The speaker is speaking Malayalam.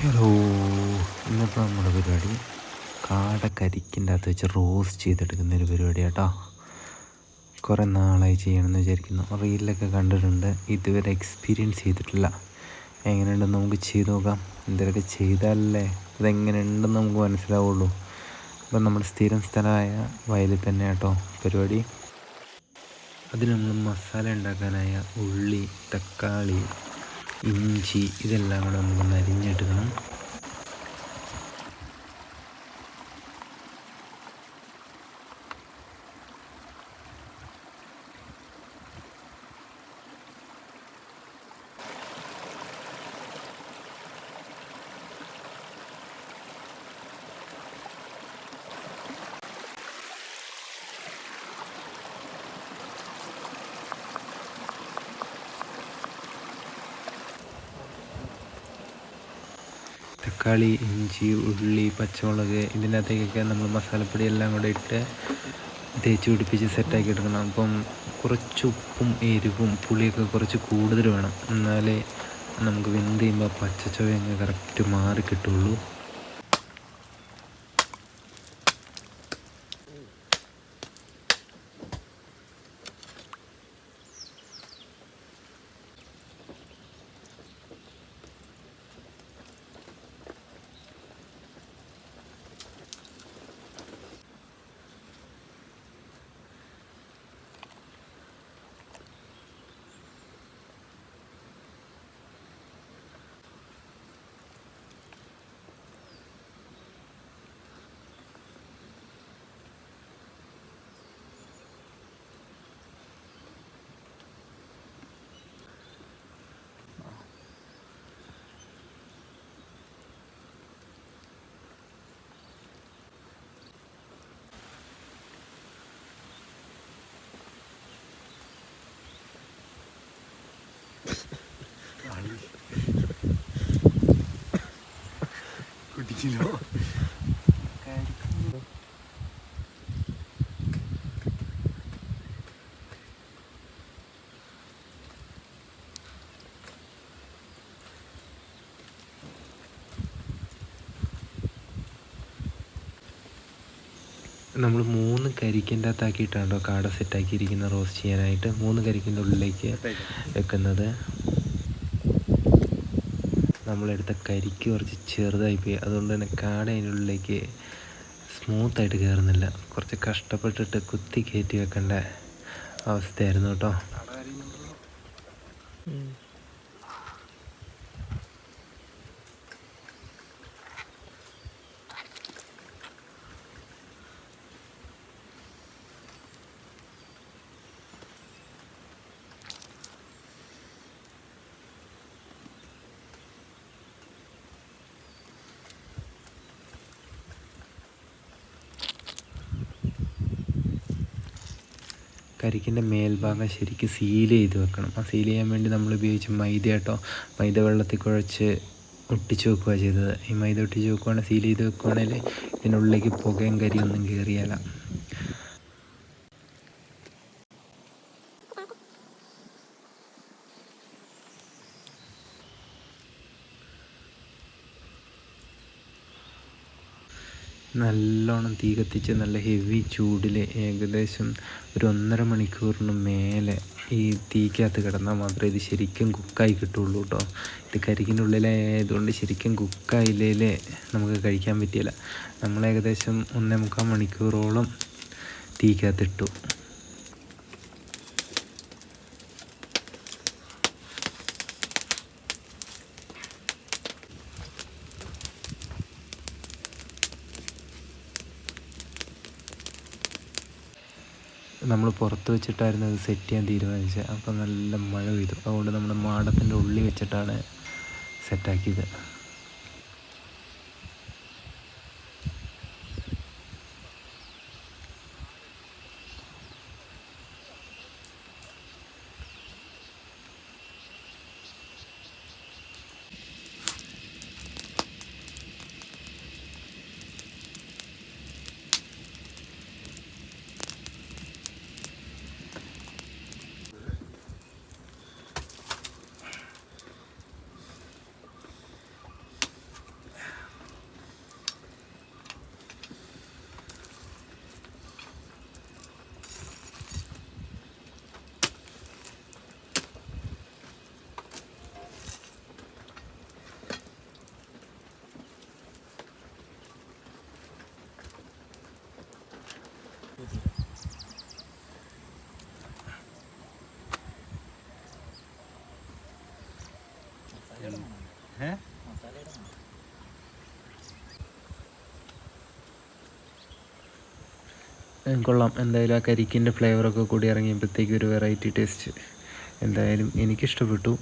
ഹലോ ഇന്നിപ്പോൾ നമ്മുടെ പരിപാടി കാട കരിക്കിന്റെ അകത്ത് വെച്ച് റോസ്റ്റ് ചെയ്തെടുക്കുന്ന ഒരു പരിപാടി കേട്ടോ കുറേ നാളായി ചെയ്യണമെന്ന് വിചാരിക്കുന്നു. റീലൊക്കെ കണ്ടിട്ടുണ്ട്. ഇതുവരെ എക്സ്പീരിയൻസ് ചെയ്തിട്ടില്ല. എങ്ങനെയുണ്ടെന്ന് നമുക്ക് ചെയ്തു നോക്കാം. എന്തെങ്കിലുമൊക്കെ ചെയ്താലല്ലേ ഇതെങ്ങനെയുണ്ടെന്ന് നമുക്ക് മനസ്സിലാവുള്ളൂ. അപ്പം നമ്മുടെ സ്ഥിരം സ്ഥലമായ വയലിൽ തന്നെ കേട്ടോ പരിപാടി. അതിന് നമ്മൾ മസാല ഉണ്ടാക്കാനായ ഉള്ളി തക്കാളി ഇഞ്ചി ഇതെല്ലാം കൂടെ നമുക്ക് അരിഞ്ഞെടുക്കണം തക്കാളി ഇഞ്ചി ഉള്ളി പച്ചമുളക് ഇതിനകത്തേക്കൊക്കെ നമ്മൾ മസാലപ്പൊടി എല്ലാം കൂടെ ഇട്ട് തേച്ച് പിടിപ്പിച്ച് സെറ്റാക്കി എടുക്കണം. അപ്പം കുറച്ച് ഉപ്പും എരിവും പുളിയൊക്കെ കുറച്ച് കൂടുതൽ വേണം. എന്നാലേ നമുക്ക് വെന്ത് ചെയ്യുമ്പോൾ പച്ച പച്ചച്ചുവയങ്ങ് കറക്റ്റ് മാറി കിട്ടുള്ളൂ. കുടിക്കില്ലോ നമ്മൾ മൂന്ന് കരിക്കിന്റെ അകത്താക്കിയിട്ടാണ് കേട്ടോ കാട സെറ്റാക്കിയിരിക്കുന്ന റോസ്റ്റ് ചെയ്യാനായിട്ട്. മൂന്ന് കരിക്കിന്റെ ഉള്ളിലേക്ക് വെക്കുന്നത്. നമ്മളെടുത്ത കരിക്ക് കുറച്ച് ചെറുതായി പോയി അതുകൊണ്ട് തന്നെ കാട അതിന്റെ ഉള്ളിലേക്ക് സ്മൂത്തായിട്ട് കയറുന്നില്ല കുറച്ച് കഷ്ടപ്പെട്ടിട്ട് കുത്തി കയറ്റി വെക്കേണ്ട അവസ്ഥയായിരുന്നു കേട്ടോ. കരിക്കിന്റെ മേൽഭാഗം ശരിക്കും സീൽ ചെയ്ത് വെക്കണം. ആ സീൽ ചെയ്യാൻ വേണ്ടി നമ്മൾ ഉപയോഗിച്ച മൈദ കേട്ടോ മൈദ വെള്ളത്തിൽ കുഴച്ച് ഒട്ടിച്ച് വെക്കുക ചെയ്തത്. ഈ മൈദ ഒട്ടിച്ച് വെക്കുകയാണെങ്കിൽ സീൽ ചെയ്ത് വെക്കുകയാണെങ്കിൽ ഇതിനുള്ളിലേക്ക് പുകയും കരിയൊന്നും കയറിയാല നല്ലോണം തീ കത്തിച്ച് നല്ല ഹെവി ചൂടിൽ ഏകദേശം ഒരു ഒന്നര മണിക്കൂറിന് മേലെ ഈ തീക്കകത്ത് കിടന്നാൽ മാത്രമേ ഇത് ശരിക്കും കുക്കായി കിട്ടുള്ളൂ കേട്ടോ ഇത് കരിക്കിന്റെ ഉള്ളിലായതുകൊണ്ട് ശരിക്കും കുക്കായില്ലേ നമുക്ക് കഴിക്കാൻ പറ്റിയില്ല. നമ്മൾ ഏകദേശം ഒന്നേ മുക്കാൽ മണിക്കൂറോളം തീക്കകത്തിട്ടു. നമ്മൾ പുറത്ത് വെച്ചിട്ടായിരുന്നു അത് സെറ്റ് ചെയ്യാൻ തീരുമാനിച്ചത്. അപ്പോൾ നല്ല മഴ പെയ്തു. അതുകൊണ്ട് നമ്മൾ മാടത്തിന്റെ ഉള്ളിൽ വെച്ചിട്ടാണ് സെറ്റാക്കിയത് കൊള്ളാം. എന്തായാലും ആ കരിക്കിന്റെ ഫ്ലേവറൊക്കെ കൂടി ഇറങ്ങിയപ്പോഴത്തേക്ക് ഒരു വെറൈറ്റി ടേസ്റ്റ് എന്തായാലും എനിക്കിഷ്ടപ്പെട്ടു.